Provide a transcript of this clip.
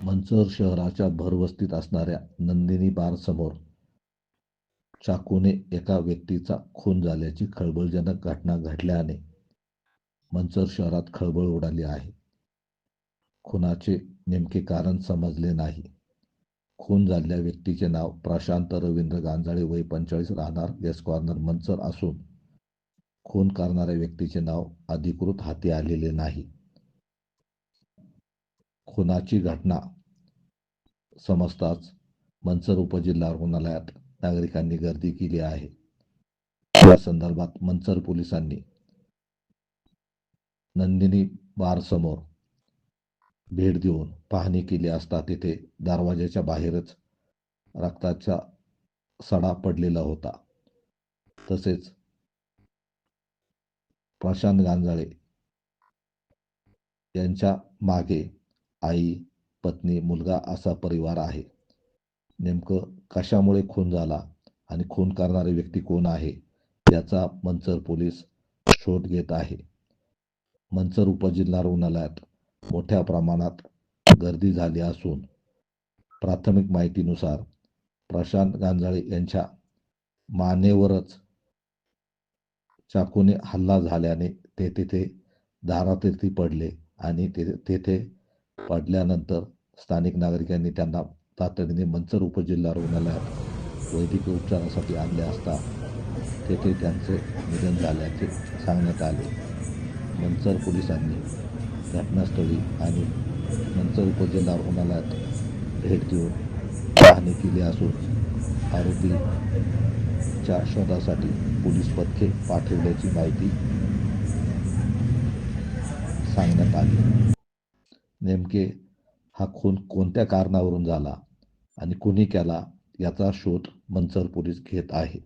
मंचर शहराच्या भरवस्तीत असणाऱ्या नंदिनी बारसमोर चाकूने एका व्यक्तीचा खून झाल्याची खळबळजनक घटना घडल्याने मंचर शहरात खळबळ उडाली आहे. खुनाचे नेमके कारण समजले नाही. खून झालेल्या व्यक्तीचे नाव प्रशांत रवींद्र गांजाळे वय पंचेचाळीस राहणार एस कॉर्नर मंचर असून खून करणाऱ्या व्यक्तीचे नाव अधिकृत हाती आलेले नाही. खुनाची घटना समजताच मंचर उपजिल्हा रुग्णालयात नागरिकांनी गर्दी केली आहे. या संदर्भात मंचर पोलिसांनी नंदिनी बारसमोर भेट देऊन पाहणी केली असता तिथे दरवाजाच्या बाहेरच रक्ताचा सडा पडलेला होता. तसेच प्रशांत गांजाळे यांच्या मागे आई पत्नी मुलगा असा परिवार आहे. नेमकं कशामुळे खून झाला आणि खून करणारी व्यक्ती कोण आहे याचा मंचर पोलीस शोध घेत आहे. मंचर उपजिल्हा रुग्णालयात मोठ्या प्रमाणात गर्दी झाली असून प्राथमिक माहितीनुसार प्रशांत गांजाळे यांच्या मानेवरच चाकूने हल्ला झाल्याने ते तिथे दारातीर्थी पडले आणि ते तेथे पडल्यानंतर स्थानिक नागरिकांनी त्यांना तातडीने मंचर उपजिल्हा रुग्णालयात वैद्यकीय उपचारासाठी आणले असता तेथे त्यांचे निधन झाल्याचे सांगण्यात आले. मंचर पोलिसांनी घटनास्थळी आणि मंचर उपजिल्हा रुग्णालयात भेट देऊन पाहणी केली असून आरोपीच्या शोधासाठी पोलीस पथके पाठवल्याची माहिती सांगण्यात आली. नेमके हा खून कोणत्या कारणावरून झाला आणि कुणी केला याचा शोध मंचर पोलीस घेत आहे.